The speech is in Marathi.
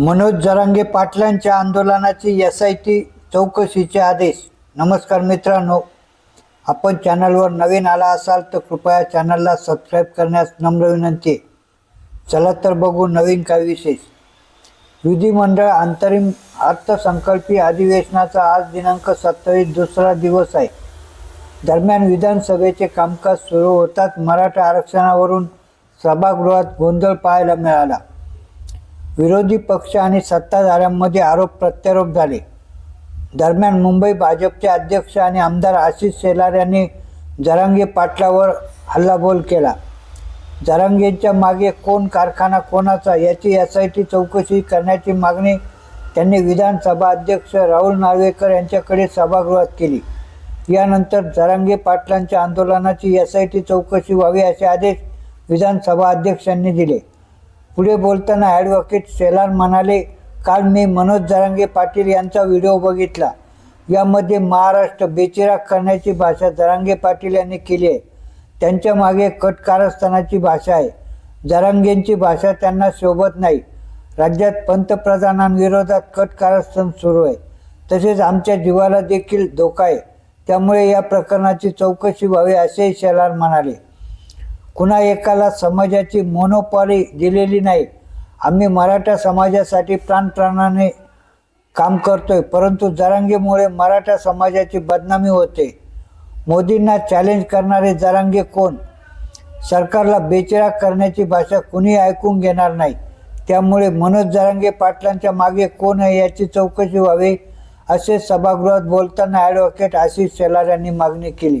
मनोज जरांगे पाटलांच्या आंदोलनाची एस आय टी चौकशीचे आदेश. नमस्कार मित्रांनो आपण चॅनलवर नवीन आला असाल तर कृपया चॅनलला सबस्क्राईब करण्यास नम्र विनंती. चला तर बघू नवीन काय विशेष. विधिमंडळ अंतरिम अर्थसंकल्पीय अधिवेशनाचा आज दिनांक सत्तावीस दुसरा दिवस आहे. दरम्यान विधानसभेचे कामकाज सुरू होताच मराठा आरक्षणावरून सभागृहात गोंधळ पाहायला मिळाला. विरोधी पक्ष आणि सत्ताधाऱ्यांमध्ये आरोप प्रत्यारोप झाले. दरम्यान मुंबई भाजपचे अध्यक्ष आणि आमदार आशिष शेलार यांनी जरांगे पाटलावर हल्लाबोल केला. जरांगेंच्या मागे कोण कारखाना कोणाचा याची एस आय टी चौकशी करण्याची मागणी त्यांनी विधानसभा अध्यक्ष राहुल नार्वेकर यांच्याकडे सभागृहात केली. यानंतर जरांगे पाटलांच्या आंदोलनाची एस आय टी चौकशी व्हावी असे आदेश विधानसभा अध्यक्षांनी दिले. पुढे बोलताना ॲडव्होकेट शेलार म्हणाले काल मी मनोज जरांगे पाटील यांचा व्हिडिओ बघितला. यामध्ये महाराष्ट्र बेचिराग करण्याची भाषा जरांगे पाटील यांनी केली आहे. त्यांच्या मागे कट कारस्थानाची भाषा आहे. जरांगेंची भाषा त्यांना शोभत नाही. राज्यात पंतप्रधानांविरोधात कट कारस्थान सुरू आहे. तसेच आमच्या जीवाला देखील धोका आहे. त्यामुळे या प्रकरणाची चौकशी व्हावी असेही शेलार म्हणाले. कुणा एकाला समाजाची मोनोपॉली दिलेली नाही. आम्ही मराठा समाजासाठी प्राणप्राणाने काम करतोय परंतु जरांगेमुळे मराठा समाजाची बदनामी होते. मोदींना चॅलेंज करणारे जरांगे कोण? सरकारला बेचिराग करण्याची भाषा कुणी ऐकून घेणार नाही. त्यामुळे मनोज जरांगे पाटलांच्या मागे कोण आहे याची चौकशी व्हावी असे सभागृहात बोलताना ॲडव्होकेट आशिष शेलार यांनी मागणी केली.